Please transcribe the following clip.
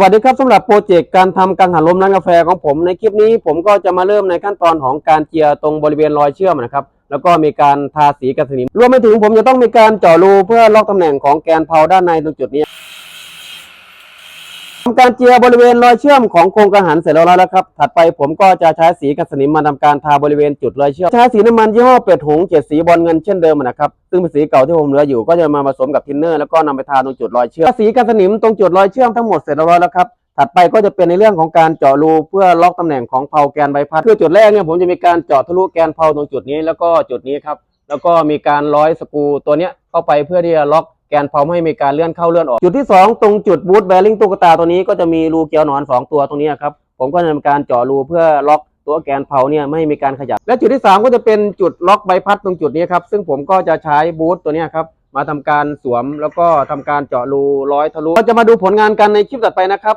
สวัสดีครับสำหรับโปรเจกต์การทำกังหันลมร้านกาแฟของผมในคลิปนี้ผมก็จะมาเริ่มในขั้นตอนของการเจียตรงบริเวณรอยเชื่อมนะครับ แล้วก็มีการทาสีกันสนิมรวมไปถึงผมจะต้องมีการเจาะรูเพื่อล็อกตำแหน่งของแกนเพาด้านในตรงจุดนี้ การเจียบริเวณรอยเชื่อมของโครงกังหันเสร็จแล้วแล้วครับ ถัดไปผมก็จะใช้สีกับสนิมมาทำการทาบริเวณจุดรอยเชื่อม ใช้สีน้ำมันยี่ห้อเป็ดหงเจ็ดสีบอลเงินเช่นเดิมนะครับ ซึ่งเป็นสีเก่าที่ผมเหลืออยู่ก็จะมาผสมกับทินเนอร์แล้วก็นำไปทาตรงจุดรอยเชื่อม สีกับสนิมตรงจุดรอยเชื่อมทั้งหมดเสร็จแล้วแล้วครับถัดไปก็จะเป็นในเรื่องของการเจาะรูเพื่อล็อกตำแหน่งของเพาแกนใบพัดคือจุดแรกเนี่ยผมจะมีการเจาะทะลุแกนเพาตรงจุดนี้แล้วก็จุดนี้ครับแล้วก็มีการร้อยสกูตัวเนี้ยเข้าไปเพื่อที่จะล็อก แกนเพาไม่ให้มีการเลื่อนเข้าเลื่อนออก จุดที่ 2 ตรงจุดบูทแบริ่งตุ๊กตาตัวนี้ก็จะมีรูเกลียวหนอน 2 ตัวตรงนี้ครับ ผมก็จะทำการเจาะรูเพื่อล็อกตัวแกนเพาเนี่ยไม่ให้มีการขยับ และจุดที่ 3 ก็จะเป็นจุดล็อกใบพัดตรงจุดนี้ครับ ซึ่งผมก็จะใช้บูทตัวนี้ครับมาทำการสวมแล้วก็ทำการเจาะรูร้อยทะลุเราจะมาดูผลงานกันในคลิปต่อไปนะครับ